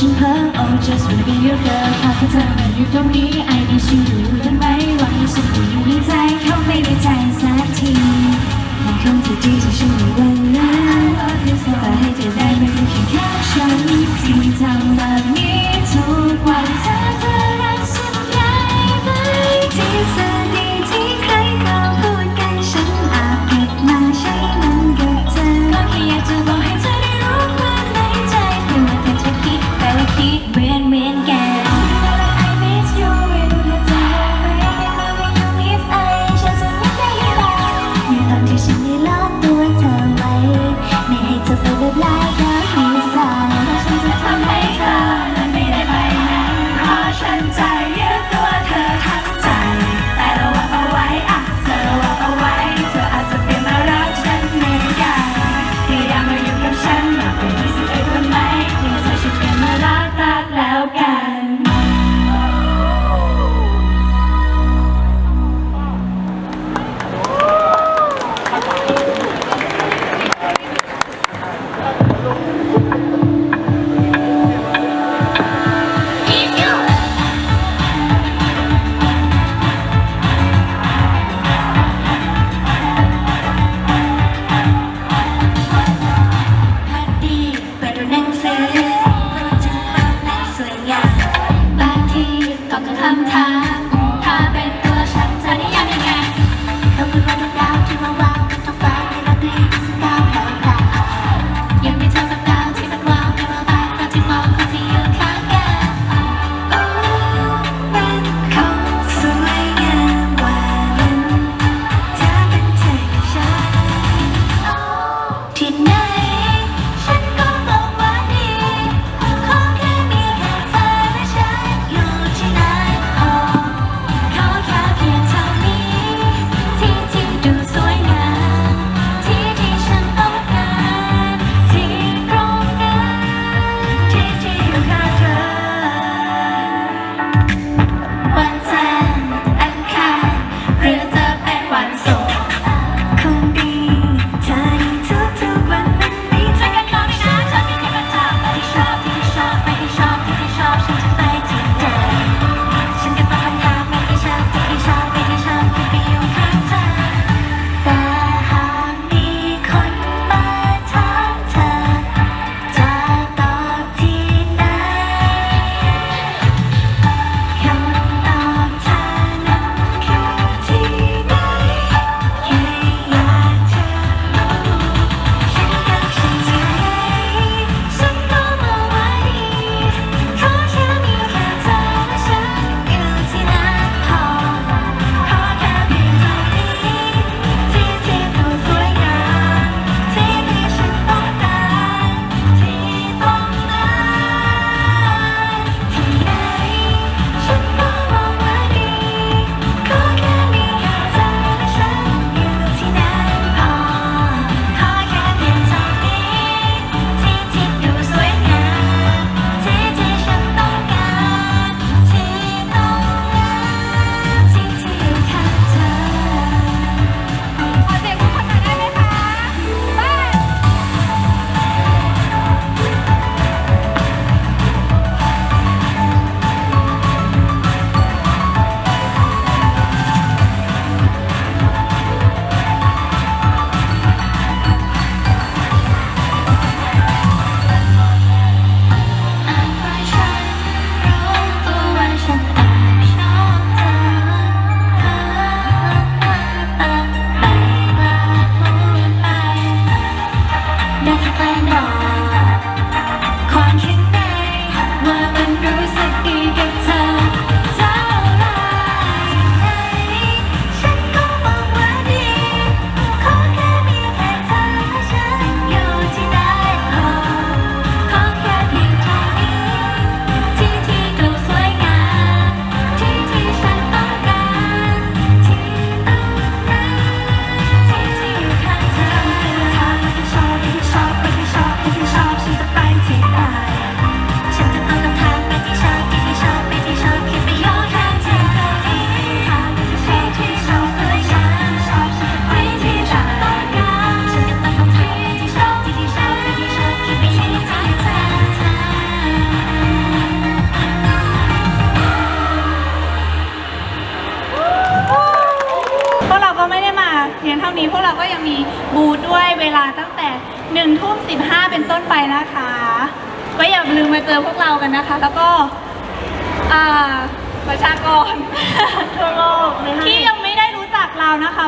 ฉันเพ้อ Oh just wanna be your girl พาเธอมาอยู่ตรงนี้ I need you รู้ได้ไหว่งให้ฉันอยู่ในใจเขาไม่ได้ใจสักทีมอนคงจะดีที่ฉันในวันนั้นแต่ให้เธอได้ไม่รู้แค่ฉันที่ทำแบบนี้ทุกวันเเธอรักฉันได้ไหมที่สุด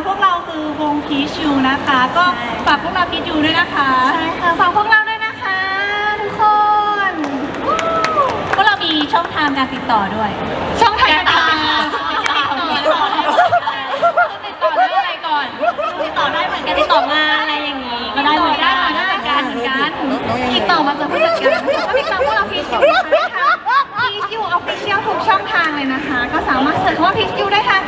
พวกเราคือวงพีชูนะคะ ก็ฝากพวกเราพีชูด้วยนะคะใช่ค่ะฝากพวกเราด้วยนะคะ ทุกคนพวกเรามีช่องทางการติดต่อด้วย ช่องทางการติดต่อติดต่อได้อะไรก่อนติดต่อได้เหมือนกันติดต่อมาอะไรอย่างนี้ก็ได้เหมือนกันได้เหมือนกันเหมือนกันติดต่อมาจากผู้จัดการก็ติดต่อพวกเราพีชูนะคะพีชูออฟฟิเชียลทุกช่องทางเลยนะคะ ก็สามารถเสิร์ชว่าพีชูได้ค่ะ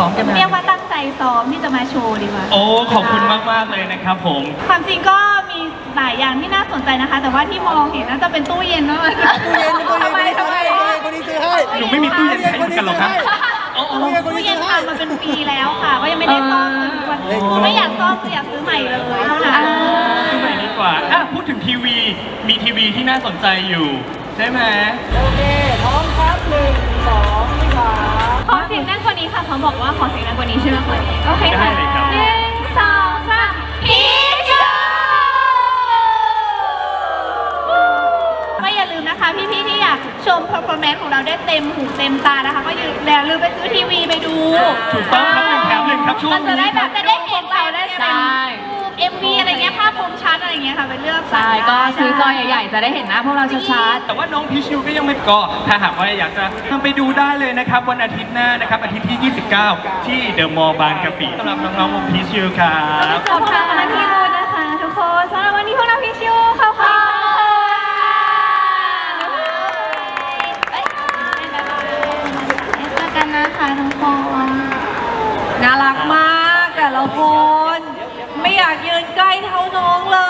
ซ้อมกันเรียกนะว่าตั้งใจซ้อมที่จะมาโชว์ดีกว่า โอ้ขอบคุณมากมากๆเลยนะครับผม ความจริงก็มีหลายอย่างที่น่าสนใจนะคะ แต่ว่าที่มองเห็นน่าจะเป็นตู้เย็นมากเลยตู้เย็นตู้เย็นทำไมทำไมคนนี้ซื้อให้หนูไม่มีตู้เย็นใช้เหมือนกันเหรอครับอ๋ออ๋อ ตู้เย็นคนตู้นี้เย็ซื้นอให้ทำมาเป็นปีแล้วค่ะก็ยังไม่ได้ซ่อมจนทุกวันไม่อยากซ่อมคืออยากซื้อใหม่เลยเท่านั้นซื้อใหม่ดีกว่าอะพูดถึงทีวี มีทีวีที่น่าสนใจอยู่ ใช่ไหม โอเคพร้อมครับหนึ่งสองสาม ขอเสียงดังกว่านี้ค่ะเขาบอกว่าขอเสียงดังกว่านี้ใช่ไหมคะโอเคได้ค่ะเลยครับ หนึ่งสองสามพีชก็อย่าลืมนะคะ พี่ๆที่อยากชม performance ของเราได้เต็มหูเต็มตานะคะ ก็อย่าลืมไปซื้อทีวีไปดูถูกต้องครับหนึ่งแถมหนึ่งครับช่วงมันจะได้นี้แบบจะได้เห็นเราได้ใช่เอ็ม วีอะไรเงี้ยภาพคมชัดอะไรเงี้ยค่ะไปเลือกสรรใช่ก็ซื้อจอใหญ่ๆ จะได้เห็นหน้าพวกเราชัดแต่ว่าน้องพีชิวก็ยังไม่ก็ถ้าหากว่าอยากจะไปดูได้เลยนะครับ วันอาทิตย์หน้านะครับอาทิตย์ที่ 29 ที่เดอะมอลล์บางกะปิสำหรับน้องๆวงพีชิวครับขอบคุณค่ะพี่บูนนะคะทุกคนสำหรับวันนี้พวกเราพี่ชิวขอบคุณเจอกันนะคะทุกคน น่ารักมากแต่ละคนไม่ อยากยืนใกล้เท่าน้องเลย